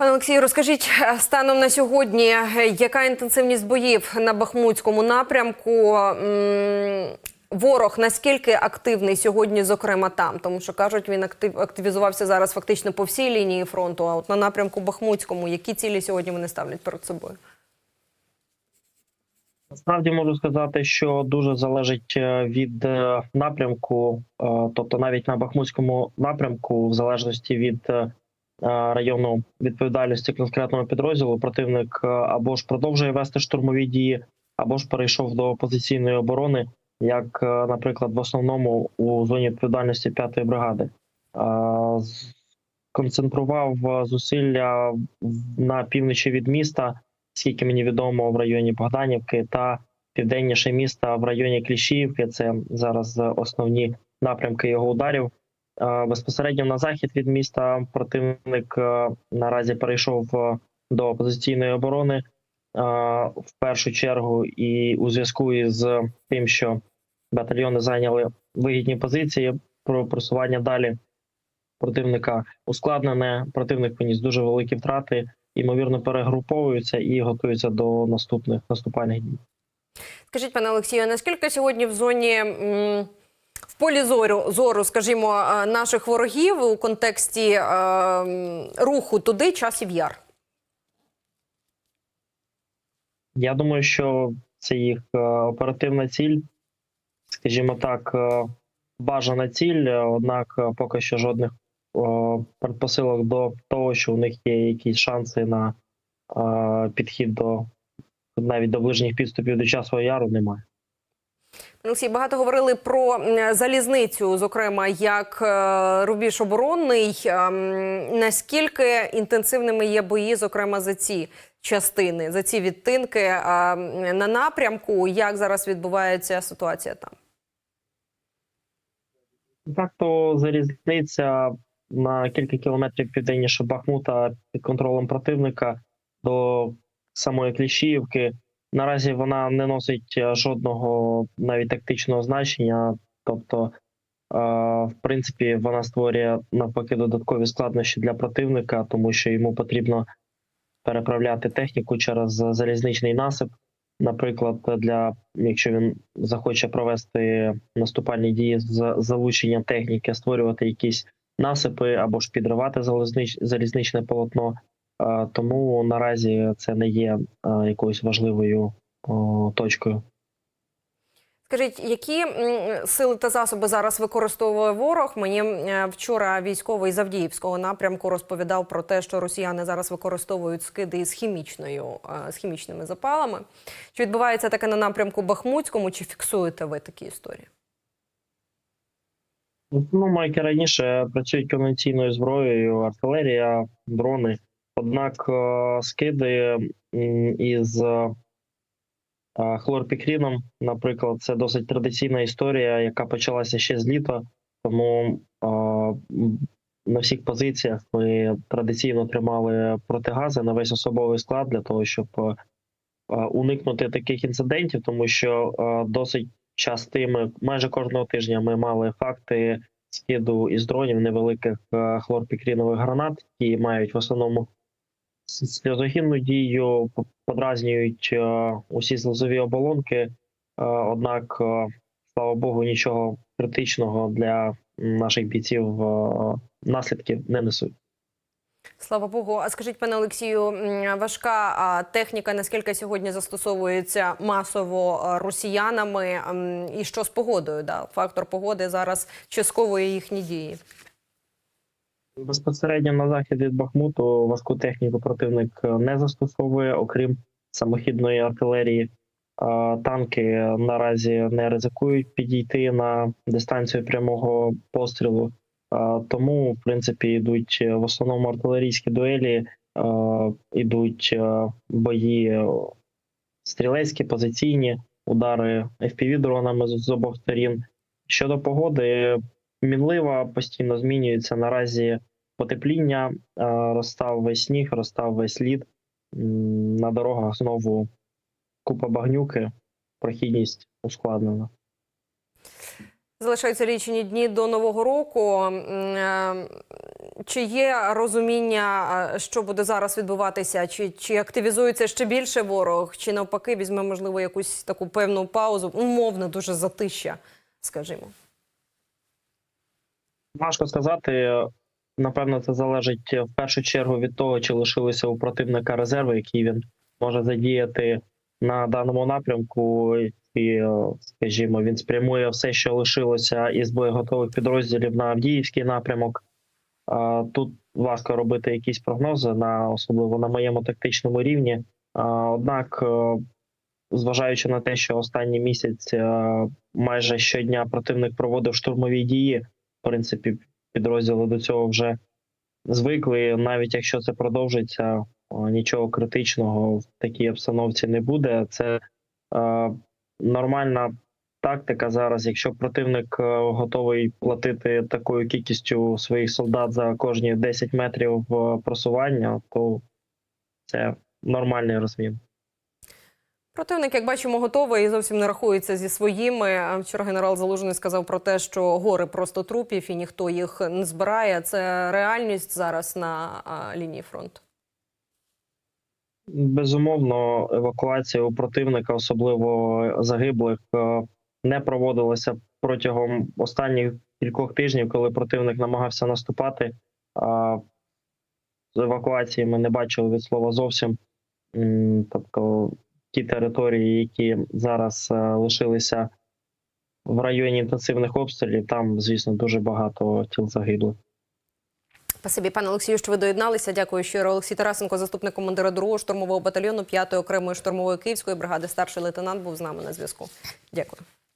Пане Олексію, розкажіть е, станом на сьогодні, е, яка інтенсивність боїв на Бахмутському напрямку? Ворог наскільки активний сьогодні, зокрема там, тому що кажуть, він актив активізувався зараз фактично по всій лінії фронту. А от на напрямку Бахмутському, які цілі сьогодні вони ставлять перед собою? Насправді можу сказати, що дуже залежить е, від напрямку, тобто навіть на Бахмутському напрямку, в залежності від району відповідальності конкретного підрозділу, противник е, або ж продовжує вести штурмові дії, або ж перейшов до позиційної оборони, як, е, наприклад, в основному у зоні відповідальності 5-ї бригади. Е, Концентрував е, зусилля на півночі від міста скільки мені відомо в районі Богданівки та південніше міста в районі Кліщіївки. Це зараз е, основні напрямки його ударів. Е, Безпосередньо на захід від міста противник е, наразі перейшов е, до позиційної оборони в першу чергу, і у зв'язку із тим, що батальйони зайняли вигідні позиції про просування далі противника ускладнене. Противник поніс дуже великі втрати ймовірно перегруповуються і готуються до наступних наступальних дій. Скажіть, пане Олексію, наскільки сьогодні в зоні в полі зору, зору, скажімо, е, наших ворогів у контексті е, руху туди часів яр? Я думаю, що це їх е, оперативна ціль, скажімо так, е, бажана ціль, однак поки що жодних предпосилок до того, що у них є якісь шанси на підхід до навіть до ближніх підступів до часового яру немає. Олексій, багато говорили про залізницю, зокрема, як е, рубіж оборонний. Ем, Наскільки інтенсивними є бої, зокрема за ці частини, за ці відтинки е, на напрямку? Як зараз відбувається ситуація там? Так то залізниця на кілька кілометрів південніше Бахмута під контролем противника до самої Кліщіївки. Наразі вона не носить е, жодного навіть тактичного значення. Тобто, е, в принципі, вона створює навпаки додаткові складнощі для противника, тому що йому потрібно переправляти техніку через залізничний насип. Наприклад, для якщо він захоче провести наступальні дії з залученням техніки, створювати якісь насипи або ж підривати залізнич, залізничне полотно. Тому наразі це не є якоюсь важливою точкою. Скажіть, які сили та засоби зараз використовує ворог? Мені е, вчора військовий з Авдіївського напрямку розповідав про те, що росіяни зараз використовують скиди із хімічною е, з хімічними запалами. Чи відбувається таке на напрямку Бахмутському? Чи фіксуєте ви такі історії? Ну, і раніше працюють конвенційною зброєю, артилерія, дрони. Однак е, скиди із е, хлорпікріном, наприклад, це досить традиційна історія, яка почалася ще з літа. Тому е, на всіх позиціях ми традиційно тримали протигази на весь особовий склад для того, щоб е, е, уникнути таких інцидентів, тому що е, досить частими майже кожного тижня ми мали факти скиду із дронів невеликих е, хлорпікрінових гранат, які мають в основному сльозогінну дію, подразнюють е, усі слизові оболонки. Е, Однак, е, слава Богу, нічого критичного для наших бійців наслідків не несуть. Слава Богу. А скажіть, пане Олексію, важка техніка наскільки сьогодні застосовується масово росіянами? І що з погодою? Да? Фактор погоди зараз чи їхні дії? Безпосередньо на захід від Бахмуту важку техніку противник е, не застосовує, окрім самохідної артилерії. Е, Танки наразі не ризикують підійти на дистанцію прямого пострілу. Е, Тому, в принципі, йдуть е, в основному артилерійські дуелі, е, йдуть е, бої е, стрілецькі, позиційні, удари fpv дронами з обох сторін. Щодо погоди, мінлива постійно змінюється. Наразі потепління, е, розстав весь сніг, розстав весь лід. На дорогах знову купа багнюки, прохідність ускладнена. Залишаються лічені дні до нового року. Е, Чи є розуміння, е, що буде зараз відбуватися? Чи, чи активізується ще більше ворог? Чи навпаки візьме можливо якусь таку певну паузу? Умовно дуже затища, скажімо. Важко сказати. Напевно, це залежить в першу чергу від того, чи лишилися у противника резерви, які він може задіяти на даному напрямку, і, е, скажімо, він спрямує все, що лишилося із боєготових підрозділів на Авдіївський напрямок. Тут важко робити якісь прогнози на особливо на моєму тактичному рівні. Однак, е, зважаючи на те, що останній місяць е, майже щодня противник проводив штурмові дії, в принципі, підрозділи до цього вже звикли. Навіть якщо це продовжиться, нічого критичного в такій обстановці не буде. Це е, нормальна тактика зараз. Якщо противник е, готовий платити такою кількістю своїх солдат за кожні 10 метрів е, просування, то це нормальний розмін. Противник, як бачимо, готовий і зовсім не рахується зі своїми. Вчора генерал Залужний сказав про те, що гори просто трупів і ніхто їх не збирає. Це реальність зараз на лінії фронту. Безумовно, евакуація у противника, особливо загиблих, е, не проводилася протягом останніх кількох тижнів, коли противник намагався наступати. З евакуації ми не бачили від слова зовсім. Тобто ті території, які зараз е, лишилися в районі інтенсивних обстрілів, там, звісно, дуже багато тіл загиблих. Спасибі, пане Олексію, що ви доєдналися. Дякую щиро. Олексій Тарасенко, заступник командира 2-го штурмового батальйону 5-ї окремої штурмової київської бригади, старший лейтенант, був з нами на зв'язку. Дякую.